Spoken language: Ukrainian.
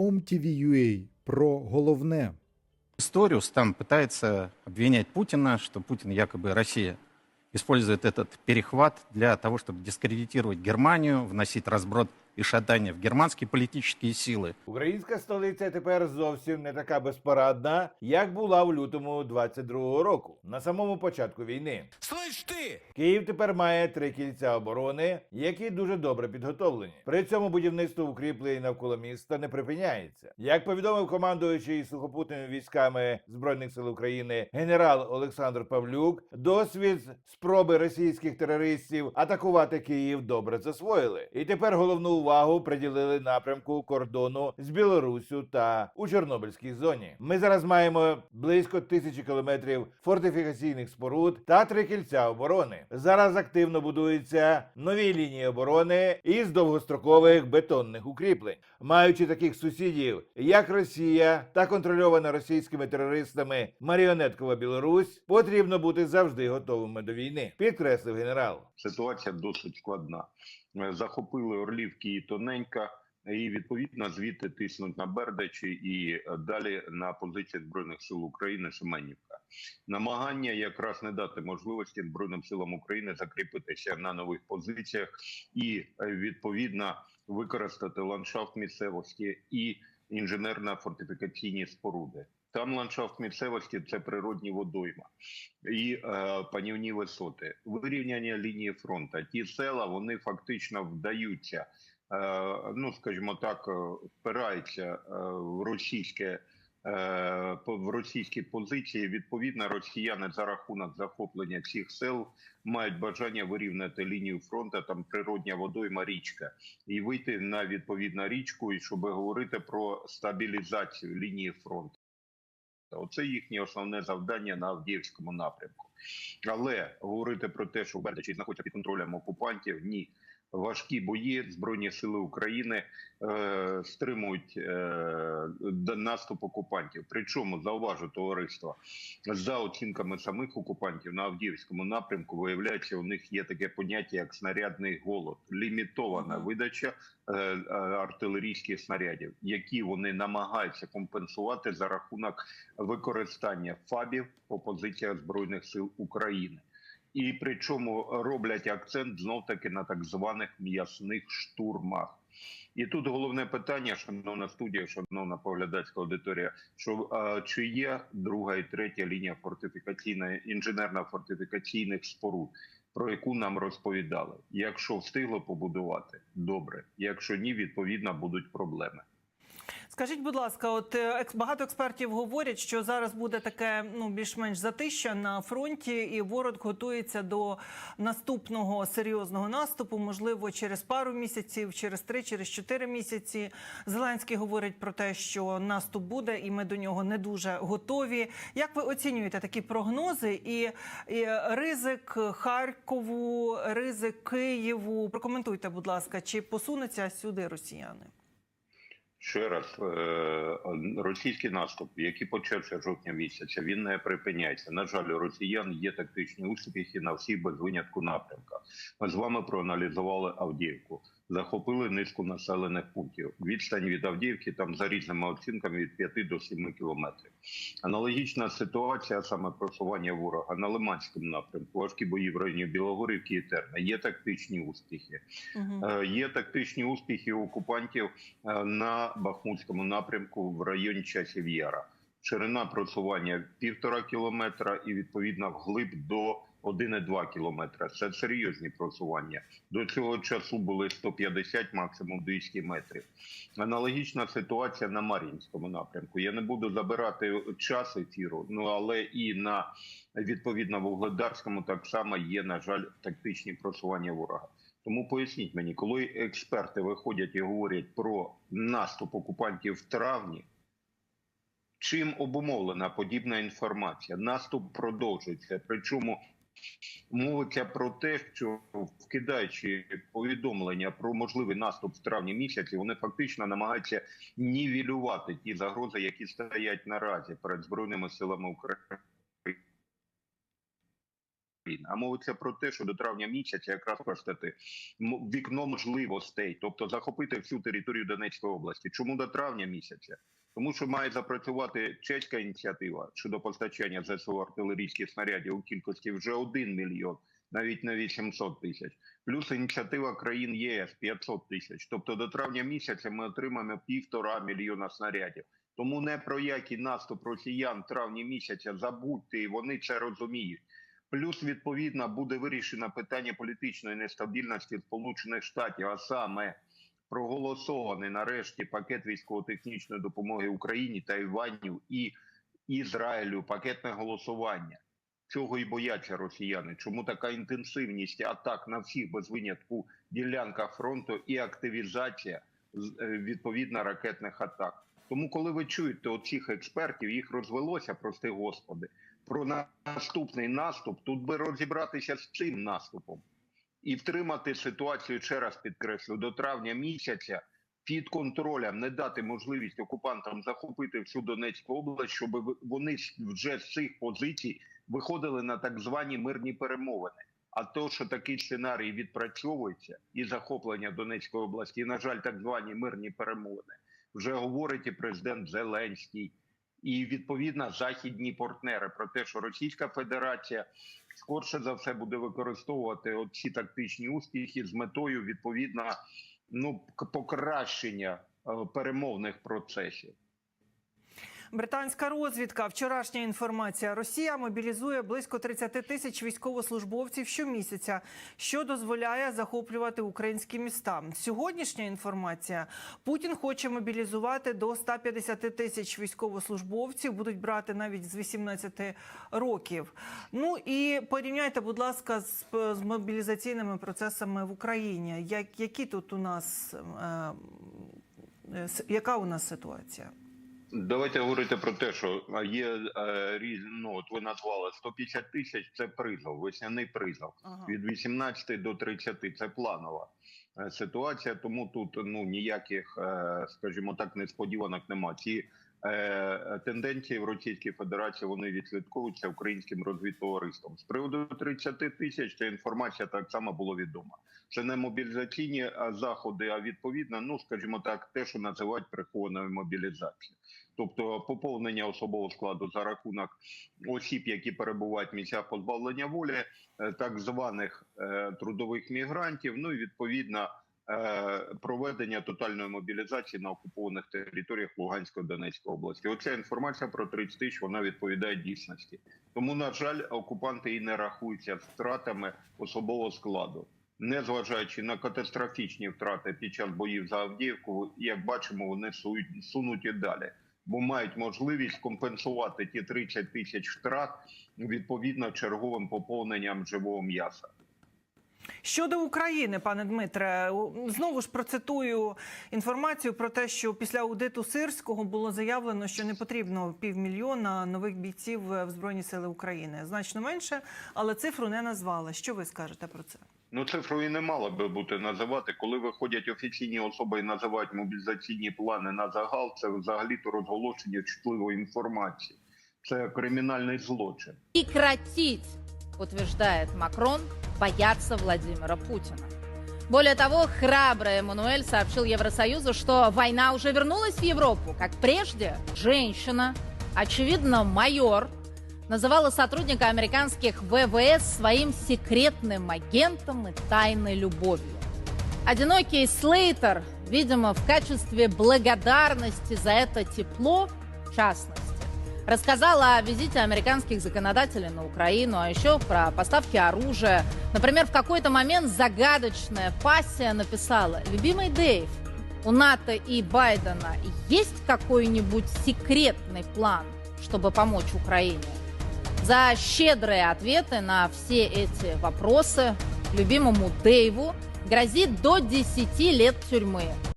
OMTV.ua про головне. Историус там пытается обвинять Путина, что Путин якобы Россия использует этот перехват для того, чтобы дискредитировать Германию, вносить разброд и шатание в германские политические силы. Українська столиця тепер зовсім не така безпорадна, як була в лютому 22-го року, на самому початку війни. Слышь ты! Київ тепер має три кільця оборони, які дуже добре підготовлені. При цьому будівництво укріплень навколо міста не припиняється. Як повідомив командуючий сухопутними військами збройних сил України генерал Олександр Павлюк, досвід спроби російських терористів атакувати Київ добре засвоїли, і тепер головну увагу приділили напрямку кордону з Білоруссю та у Чорнобильській зоні. Ми зараз маємо близько тисячі кілометрів фортифікаційних споруд та три кільця оборони. Зараз активно будуються нові лінії оборони із довгострокових бетонних укріплень. Маючи таких сусідів, як Росія та контрольована російськими терористами маріонеткова Білорусь, потрібно бути завжди готовими до війни, підкреслив генерал. ситуація досить складна. Е, Захопили Орлівки і Тоненька, і відповідно звідти тиснуть на Бердачі і е, далі на позиції збройних сил України Семенівка. Намагання якраз не дати можливості збройним силам України закріпитися на нових позиціях і е, відповідно використати ландшафт місцевості і інженерно-фортифікаційні споруди. Там ландшафт місцевості це природні водойма і е, панівні висоти. Вирівняння лінії фронту. Ті села вони фактично вдаються, е, ну скажімо так, е, впираються е, в російське. Е, В російські позиції відповідно росіяни за рахунок захоплення цих сел мають бажання вирівняти лінію фронту. Там природня водойма річка, і вийти на відповідну річку, і щоб говорити про стабілізацію лінії фронту. Оце їхнє основне завдання на Авдіївському напрямку. Але говорити про те, що Бердичі знаходяться під контролем окупантів, ні. Важкі бої збройні сили України е, стримують е, наступ окупантів. Причому зауважу товариство за оцінками самих окупантів на Авдіївському напрямку виявляється, у них є таке поняття як снарядний голод, лімітована видача е, е, артилерійських снарядів, які вони намагаються компенсувати за рахунок використання фабів по позиціях збройних сил України. І причому роблять акцент знов таки на так званих м'ясних штурмах. І тут головне питання, шановна студія, шановна поглядацька аудиторія, що е, чи є друга і третя лінія фортифікаційна інженерно-фортифікаційних споруд, про яку нам розповідали. Якщо встигло побудувати, добре. Якщо ні, відповідно будуть проблеми. Скажіть, будь ласка, от е, багато експертів говорять, що зараз буде таке ну більш-менш затища на фронті, і ворог готується до наступного серйозного наступу, можливо, через пару місяців, через три, через чотири місяці. Зеленський говорить про те, що наступ буде, і ми до нього не дуже готові. Як ви оцінюєте такі прогнози і, і ризик Харкову, ризик Києву? Прокоментуйте, будь ласка, чи посунуться сюди росіяни? Ще раз, е, російський наступ, який почався жовтня місяця, він не припиняється. На жаль, у росіян є тактичні успіхи на всіх без винятку напрямках. Ми з вами проаналізували Авдіївку, захопили низку населених пунктів. Відстань від Авдіївки там за різними оцінками від 5 до 7 кілометрів. Аналогічна ситуація, саме просування ворога на Лиманському напрямку, важкі бої в районі Білогорівки і Терна. Є тактичні успіхи. Угу. Є тактичні успіхи окупантів е, на Бахмутському напрямку в районі часів Яра. Ширина просування півтора кілометра і відповідно вглиб до 1,2 кілометра. Це серйозні просування. До цього часу були 150, максимум 200 метрів. Аналогічна ситуація на Мар'їнському напрямку. Я не буду забирати час ефіру, ну але і на відповідно Вугледарському так само є, на жаль, тактичні просування ворога. Тому поясніть мені, коли експерти виходять і говорять про наступ окупантів в травні, чим обумовлена подібна інформація? Наступ продовжується. Причому мовиться про те, що вкидаючи повідомлення про можливий наступ в травні місяці, вони фактично намагаються нівелювати ті загрози, які стоять наразі перед збройними силами України. А мовиться про те, що до травня місяця якраз простати вікно можливостей, тобто захопити всю територію Донецької області. Чому до травня місяця? Тому що має запрацювати чеська ініціатива щодо постачання ЗСУ артилерійських снарядів у кількості вже 1 мільйон, навіть не 800 тисяч. Плюс ініціатива країн ЄС 500 тисяч. Тобто до травня місяця ми отримаємо півтора мільйона снарядів. Тому не про який наступ росіян травні місяця забудьте, і вони це розуміють. Плюс відповідно буде вирішено питання політичної нестабільності Сполучених Штатів, а саме проголосований нарешті пакет військово-технічної допомоги Україні Тайваню і Ізраїлю. Пакетне голосування. Цього і бояться росіяни. Чому така інтенсивність атак на всіх без винятку ділянках фронту і активізація е, відповідно ракетних атак? Тому, коли ви чуєте оцих експертів, їх розвелося, прости господи, про наступний наступ, тут би розібратися з цим наступом і втримати ситуацію, ще раз підкреслю, до травня місяця під контролем, не дати можливість окупантам захопити всю Донецьку область, щоб вони вже з цих позицій виходили на так звані мирні перемовини. А то, що такий сценарій відпрацьовується і захоплення Донецької області, і, на жаль, так звані мирні перемовини, вже говорить і президент Зеленський, і відповідно західні партнери про те, що Російська Федерація скорше за все буде використовувати ці тактичні успіхи з метою відповідно ну покращення е, перемовних процесів. Британська розвідка. Вчорашня інформація. Росія мобілізує близько 30 тисяч військовослужбовців щомісяця, що дозволяє захоплювати українські міста. Сьогоднішня інформація. Путін хоче мобілізувати до 150 тисяч військовослужбовців. Будуть брати навіть з 18 років. Ну і порівняйте, будь ласка, з, з мобілізаційними процесами в Україні. Як, які тут у нас е, е, яка у нас ситуація? Давайте говорити про те, що є різні, ну, от ви назвали 150 тисяч. Це призов, весняний призов. Ага. від 18 до 30. Це планова е, ситуація. Тому тут ну ніяких, е, скажімо так, несподіванок нема. Ці е, тенденції в Російській Федерації вони відслідковуються українським розвідтовариством. З приводу 30 тисяч ця інформація так само була відома. Це не мобілізаційні е, заходи, а відповідно, ну скажімо так, те, що називають прихованою мобілізацією. Тобто поповнення особового складу за рахунок осіб, які перебувають в місцях позбавлення волі, е, так званих е, трудових мігрантів, ну і відповідно е, проведення тотальної мобілізації на окупованих територіях Луганської Донецької області. Оця інформація про 30 тисяч вона відповідає дійсності. Тому, на жаль, окупанти і не рахуються втратами особового складу. Незважаючи на катастрофічні втрати під час боїв за Авдіївку, як бачимо, вони сунуть і далі, бо мають можливість компенсувати ті 30 тисяч втрат відповідно черговим поповненням живого м'яса. Щодо України, пане Дмитре, знову ж процитую інформацію про те, що після аудиту сирського було заявлено, що не потрібно півмільйона нових бійців в Збройні Сили України. Значно менше, але цифру не назвали. Що ви скажете про це? Ну, цифру і не мало би бути називати. Коли виходять офіційні особи і називають мобілізаційні плани на загал, це взагалі-то розголошення чутливої інформації. Це кримінальний злочин. прекратить, утверждает Макрон, бояться Владимира Путина. Более того, храбрый Эммануэль сообщил Евросоюзу, что война уже вернулась в Европу, как прежде. Женщина, очевидно, майор, называла сотрудника американских ВВС своим секретным агентом и тайной любовью. Одинокий Слейтер, видимо, в качестве благодарности за это тепло, в частности, рассказал о визите американских законодателей на Украину, а еще про поставки оружия. Например, в какой-то момент загадочная пассия написала «Любимый Дэйв, у НАТО и Байдена есть какой-нибудь секретный план, чтобы помочь Украине?» За щедрые ответы на все эти вопросы любимому Дэйву грозит до 10 лет тюрьмы.